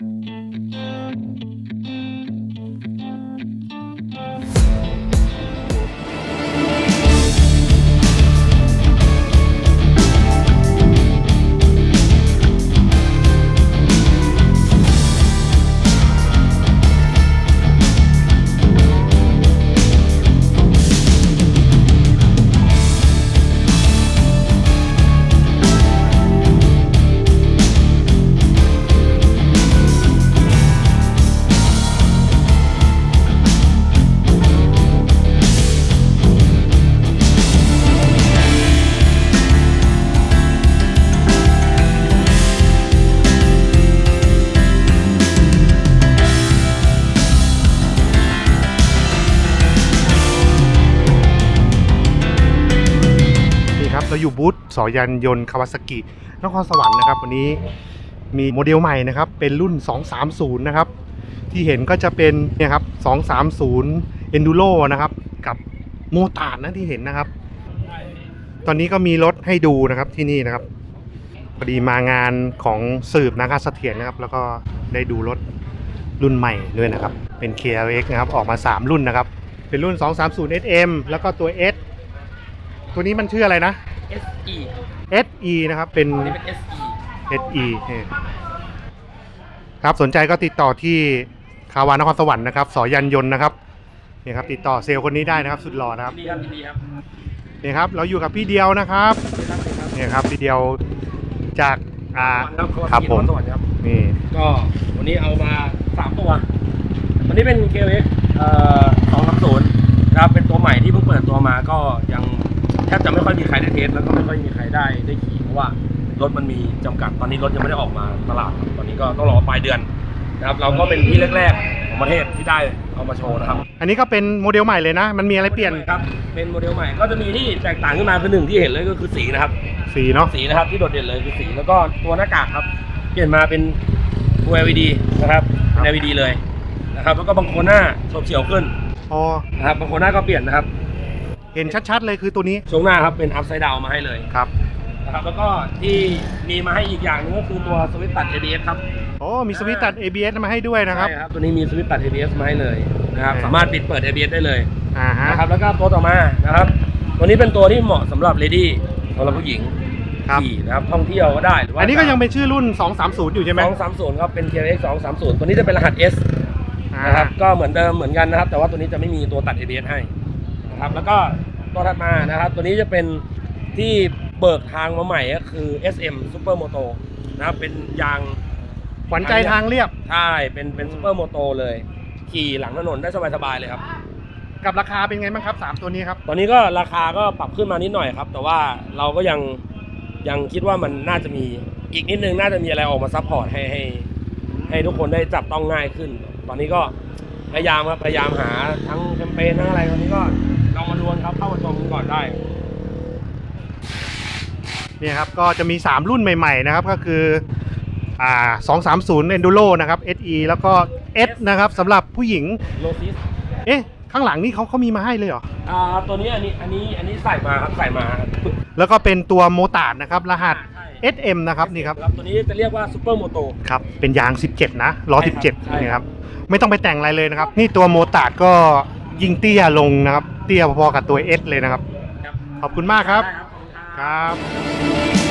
นี่ เราอยู่บูธสอยันยนต์คาวาซากินครสวรรค์นะครับ วันนี้มีโมเดลใหม่นะครับ เป็นรุ่น 230 นะครับ ที่เห็นก็จะเป็นเนี่ยครับ 230 Enduro นะครับ กับโมตาร์นะที่เห็นนะครับ ตอนนี้ก็มีรถให้ดูนะครับที่นี่นะครับพอดีมางานของสืบนะครับเสถียรนะครับ แล้วก็ได้ดูรถรุ่นใหม่ด้วยนะครับ เป็น KLX นะครับ ออกมา 3 รุ่นนะครับ เป็นรุ่น 230 SM แล้วก็ตัว S ตัวนี้มันชื่ออะไรนะ SE SE นะครับ เป็น อันนี้เป็น SE SE เนี่ยครับสนใจก็ติดต่อที่คาวานครสวรรค์นะครับสอยันยนต์นะครับเนี่ยครับติดต่อเซลล์คนนี้ได้นะครับ สุดหล่อนะครับดีครับดีครับเนี่ยครับ เราอยู่กับพี่เดียวนะครับดีครับดีครับเนี่ยครับพี่เดียวจากอ่าครับครับผมสวัสดีครับนี่ก็วันนี้เอามาสามตัววันนี้เป็น KLX เอ่อ230นะครับเป็นตัวใหม่ที่เพิ่งเปิดตัวมาก็ยังแท บจะไม่ค่อยมีใครได้เทสแล้วก็ไม่ค่อยมีใครได้ได้ขี่เพราะว่ารถมันมีจำกัดตอนนี้รถยังไม่ได้ออกมาตลาดครับตอนนี้ก็ต้องรอปลายเดือนนะครับเราก็เป็นที่แรกๆของประเทศที่ได้เอามาโชว์นะครับ อันนี้ก็เป็นโมเดลใหม่เลยนะ มันมีอะไรเปลี่ยนครับเป็นโมเดลใหม่ก็จะมีที่แตกต่างขึ้นมาคือหนึ่งที่เห็นเลยก็คือสีนะครับ สีเนาะสีนะครับที่โดดเด่นเลยคือสีแล้วก็ตัวหน้ากากครับเปลี่ยนมาเป็นตัว LED นะครับเป็น LED เลยนะครับแล้วก็บางโคนหน้าโฉบเฉี่ยวขึ้นอ๋อนะครับบางโคนหน้าก็เปลี่ยนนะครับ เห็นชัดๆเลยคือตัวนี้ช่วงหน้าครับเป็น upside down มาให้เลยครับนะครับแล้วก็ที่มีมาให้อีกอย่างหนึงก็คือตัวสวิตช์ตัด ABS ครับอ๋อมีสวิตช์ตัด ABS มาให้ด้วยนะครับใช่ครับตัวนี้มีสวิตช์ตัด ABS มาให้เลยนะครับอ่าสามารถปิดเปิด ABS ได้เลยอ่าฮะนะครับแล้วก็ตัวต่อมานะครับตัวนี้เป็นตัวที่เหมาะสำหรับ lady สำหรับผู้หญิงครับขี่นะครับท่องเที่ยวก็ได้หรือว่าอันนี้ก็ยังเป็นชื่อรุ่น 230 อยู่ใช่ไหมสองสามศูนย์ครับเป็น KX สองสามศูนย์ตัวนี้จะเป็นรหัส S อ่านะครับก็เหมือนเดิมเหมือนกันนะครับ แต่ว่าตัวนี้จะไม่มีตัวตัด ABS ให้ นะครับแล้วก็ตัวถัดมานะครับ ตัวนี้จะเป็นที่เบิกทางมาใหม่ก็คือ SM Super Moto นะครับเป็นยางขวัญใจทางเรียบใช่เป็นเป็น Super Moto เลย ขี่หลังถนนได้สบายๆเลยครับ กับราคาเป็นไงบ้างครับ 3 ตัวนี้ครับ ตอนนี้ก็ราคาก็ปรับขึ้นมานิดหน่อยครับ แต่ว่าเราก็ยังยังคิดว่ามันน่าจะมีอีกนิดนึงน่าจะมีอะไรออกมาซัพพอร์ตให้ให้ ให้ทุกคนได้จับต้องง่ายขึ้น ตอนนี้ก็พยายามครับพยายามหาทั้งแคมเปญทั้งอะไรตอนนี้ก็ ลองมาดูกันครับเข้ามาชมกันก่อนได้เนี่ยครับก็จะมี 3 รุ่นใหม่ๆนะครับก็คืออ่า230 Enduro นะครับ SE แล้วก็ S นะครับสำหรับผู้หญิงโลซิสเอ๊ะข้างหลังนี่เขาเขามีมาให้เลยเหรออ่าตัวนี้อันนี้อันนี้อันนี้ใส่มาครับใส่มาแล้วก็เป็นตัวโมตาร์ดนะครับรหัสใช่ SM นะครับนี่ครับตัวนี้จะเรียกว่าซูเปอร์โมโตครับเป็นยาง 17 นะล้อใช่ครับใช่17นี่ครับไม่ต้องไปแต่งอะไรเลยนะครับ นี่ตัวโมตาร์ดก็ยิงเตี้ยลงนะครับ เตี้ยพอๆกับตัวเอสเลยนะครับ ขอบคุณมากครับครับ